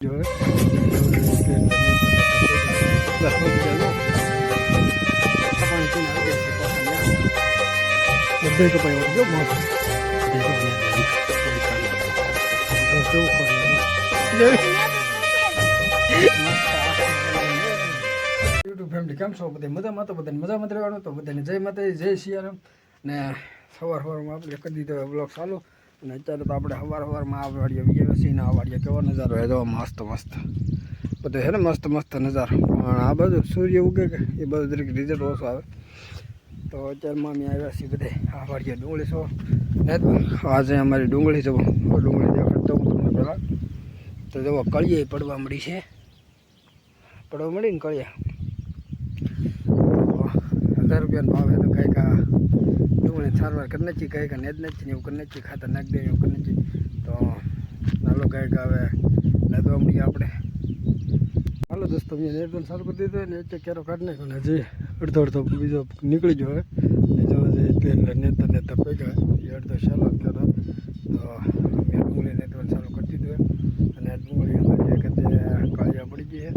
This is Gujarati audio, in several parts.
જો બધે કપાઈ જો મસ્ત યુટ્યુબ ફેમિલી કેમ છો બધા મજામાં તો બધાને મજામાં જ રહેવાનું તો બધાને જય માતાજી જય સિયારામ ને સવાર સવારમાં આપણે કરી દીધો બ્લોગ ચાલુ અને અત્યારે તો આપણે સવાર સવારમાં આ વાડીએ વિજય સિંહના આ વાડીએ કેવો નજારો એ તો મસ્ત મસ્ત. બધો હે ને મસ્ત મસ્ત નજારો. પણ આ બધું સૂર્ય ઉગે કે? એ બધું દરેક રિઝલ્ટ ઓછો આવે. તો અત્યારમાં અમે આવ્યા છીએ બધે. આ વાડીએ ડુંગળી છો? આજે અમારી ડુંગળી જવો ડુંગળી દેખાડતો હું તમને પહેલાં. તો જવો કળીએ પડવા મળી છે. પડવા મળી ને કળિયા હજાર રૂપિયાનો ભાવ તો કંઈક આ સારવાર કરી કંઈક નેદ નાખી ને એવું કરી નથી ખાતર નાખી દે એવું કરી નથી તો નાલો કંઈક હવે લેતો મળીએ આપણે. હાલો દોસ્તો, મેં નેદન સારું કરી દીધું ને એટલે કેરો કાઢી નાખ્યો ને હજી અડધો અડધો બીજો નીકળી ગયો હવે જો તેલ નેતા નેતા પૈકા એ અડધો ચાલો જ કર્યો તો મેં ડુંગળી નેતવાનું ચાલુ કરી દીધું અને ડુંગળી અમારી એક કાળિયા પડી ગઈ છે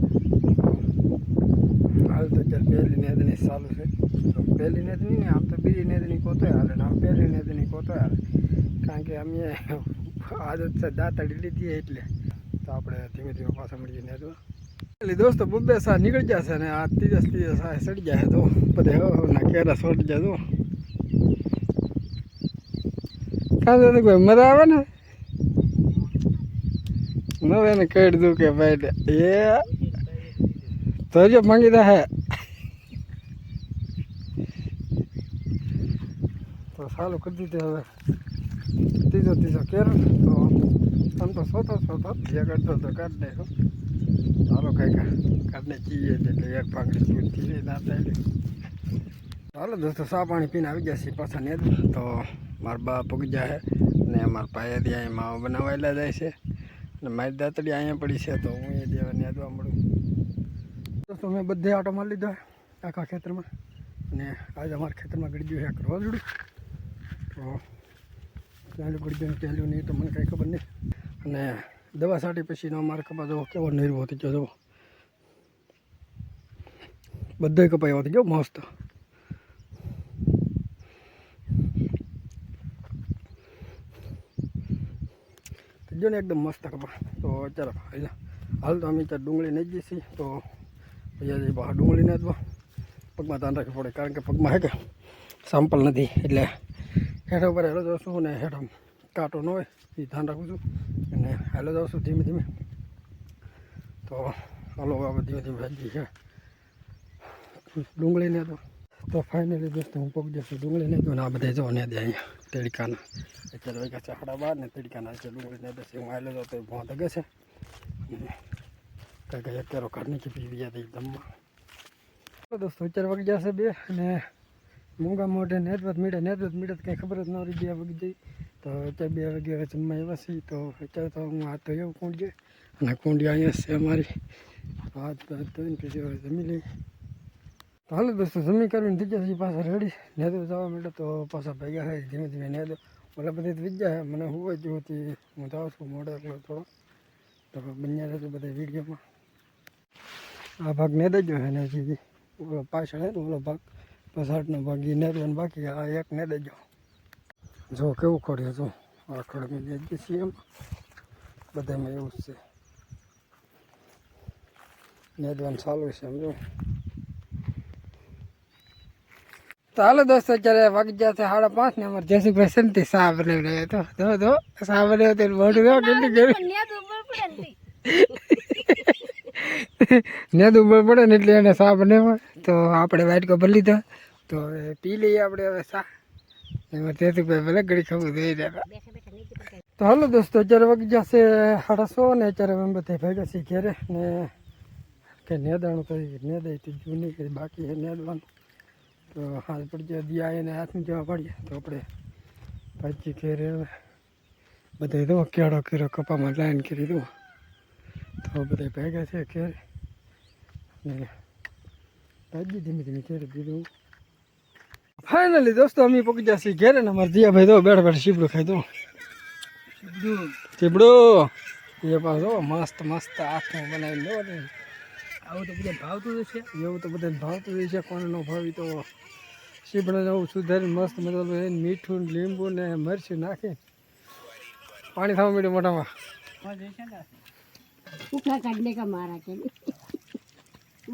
હાલ તો અત્યારે પહેલી નેદની ચાલુ છે તો પહેલી નેદની ને આમ તો બીજી નેદની કોતોય હાલે ને આમ પહેલી કોતોય કારણ કે અમે આદત છે દાંતડી લીધી એટલે. તો આપણે ધીમે ધીમે પાછા મળીએ તો એટલે દોસ્તો બબ્બે સા નીકળી જશે ને આ ત્રીજસ ત્રીજસ આ સડી જાય તો બધે ના કેરા સડી જાય તો કાં તો કોઈ મજા આવે ને? નવે એને કહી દીધું કે ભાઈ, એ તો જો માંગી દે હે તો સારું કરી દીધું હવે. ત્રીજો ત્રીજો કેર, તો આમ તો સોતો સોતો જે કરતો તો કાઢ નાખ્યો. ચાલો કંઈક કાઢને ચીએ એટલે એક પાકડી ચૂરથી ના થાય. ચાલો દોસ્તો સા પાણી પીને આવી જશે પાછા ને તો મારા બા પગી જાય ને મારા પાયાથી અહીંયા માવા બનાવાયેલા જાય છે. અને મારી દાંતડી અહીંયા પડી છે, તો હું એ દેવા નેદવા મળું. દોસ્તો, મેં બધે આટો મારી લીધો આખા ખેતરમાં. અને આજે અમારા ખેતરમાં ગળી ગયું છે એક રોજડું. તો ચાલુ પડી ગયું ચાલ્યું નહીં તો મને કાંઈ ખબર નહીં. અને દવા છાંટી પછીનો અમારે કપા જવો કેવો નહીં થઈ ગયો જવો બધે કપાયો થઈ ગયો મસ્ત. જો ને એકદમ મસ્ત કપા. તો ચાલો, હાલ. તો અમે ત્યાં ડુંગળી નહીં જઈશી તો પછી બહાર ડુંગળી ને પગમાં ધ્યાન રાખવું પડે, કારણ કે પગમાં હે કે સેમ્પલ નથી, એટલે હેઠા ઉપર હેલો જાઉં છું અને હેઠો કાંટો ન હોય, એ ધ્યાન રાખું છું. અને હેલો જાઉં છું ધીમે ધીમે. તો હાલો, હવે ધીમે ધીમે ભાજી છે. ડુંગળીને તો તો ફાઇનલી દોસ્તો, હું પગ જશે ડુંગળીને તો આ બધા જો ને દે અહીંયા તેડકાના અત્યારે વાગ્યા છે સાડા બાર ને તેડકાના છે ડુંગળીને દે હું આવેલો તો ભોં દગે છે. કંઈક કેરો કાઢની કે ગયા હતી દમમાં દોસ્તો, અત્યારે વાગી જશે બે અને મૂંગા મોઢે નેતવત મીડે નેતવત મીડે કંઈ ખબર જ ન રહી, બે વાગી જઈ તો અત્યારે બે વાગે જમવા આવ્યા છીએ, તો અત્યારે તો હું તો એવું કુંડી અને કુંડી અહીંયા છે અમારી. હાથ હાથ ધોઈને પછી હવે જમી લઈ તો હાલો દોસ્તો, જમી કરીને થઈ જશે પાછા રેડી. નેદો જવા માંડે તો પાછા ભેગા થાય, ધીમે ધીમે નેદો. ઓલા બધી જાય મને હું જ જોતી હું જાઉં છું, મોડો એકલો થોડો. તો બન્યા રહેશે બધા વિડીયોમાં. આ ભાગ ને દેજો ને હજી ઓલો પાછળ હે ને, ઓલો ભાગ. પસાટનો ભાગ એ નેરવાનો બાકી આ એક ને દેજો જો. કેવું ખોડ્યો જો. આ ખોડ જઈએ છીએ એમ. બધામાં એવું જ છે. નેદવાનું ચાલુ છે સમજો તો હાલો દોસ્તો અત્યારે વાગી ગયા છે સાડા પાંચ ને અમારે જયસિંહભાઈ સંતી સા બનાવી રહ્યો તો ધો ધો સા બનાવ્યો તો મોઢું કેટલી ગેરી નેદ ઉપર પડે ને એટલે એને સા ને તો આપણે વાટકો ભરી લીધો. તો હવે પી લઈએ આપણે હવે સા એમાં જયસુભાઈ ભલે ઘડી ખબર દઈ રહ્યા તો હાલો દોસ્તો, અત્યારે વાગી જશે સાડા સો ને અત્યારે અમે બધા ભેગા છીએ ઘેરે ને કે નેદાણું કરી નેદાય તો જૂની કે બાકી છે નેદવાનું. તો હાથ પડી જાય દિયા એને હાથમાં જવા પડીએ, તો આપણે ભાજી ઘેરે બધા દો કેળો કર્યો, કપામાં લાઈન કરી દો તો બધા ભેગા છે ઘેર. ને તાજી ધીમે ધીમે ઘેર દીધું ફાઇનલી દોસ્તો અમે પકી જશે ઘેરે ને અમારે દિયા ભાઈ દો બેઠા બેઠા શીપડું ખાઈ દો ચીબડો એ પાછો મસ્ત મસ્ત આઠું બનાવી લો ને. આવું તો બધા ભાવતું છે એવું તો બધાને ભાવતું હોય છે કોને ન ભાવી તો. સીપડે આવું સુધારી મસ્ત મતલબ એને મીઠું લીંબુ ને મરચું નાખી પાણી થવા મળ્યું મોઢામાં. ઉઠા કાઢને કા મારા કે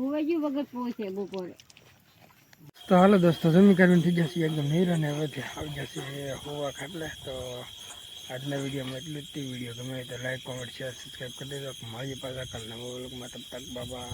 ઉવાજી વગર પહોંચે બપોરે. તો હાલો દોસ્તો, જમી કરીને થઈ જશે એકદમ હીરો ને હવે આવી જશે હોવા ખાટલે. તો આજના વિડીયોમાં એટલું જ. તે વીડિયો ગમે તો લાઈક કોમેન્ટ શેર સબસ્ક્રાઈબ કરી દેજો. મારી પાછા કાલના વ્લોગમાં તબ તક બાબા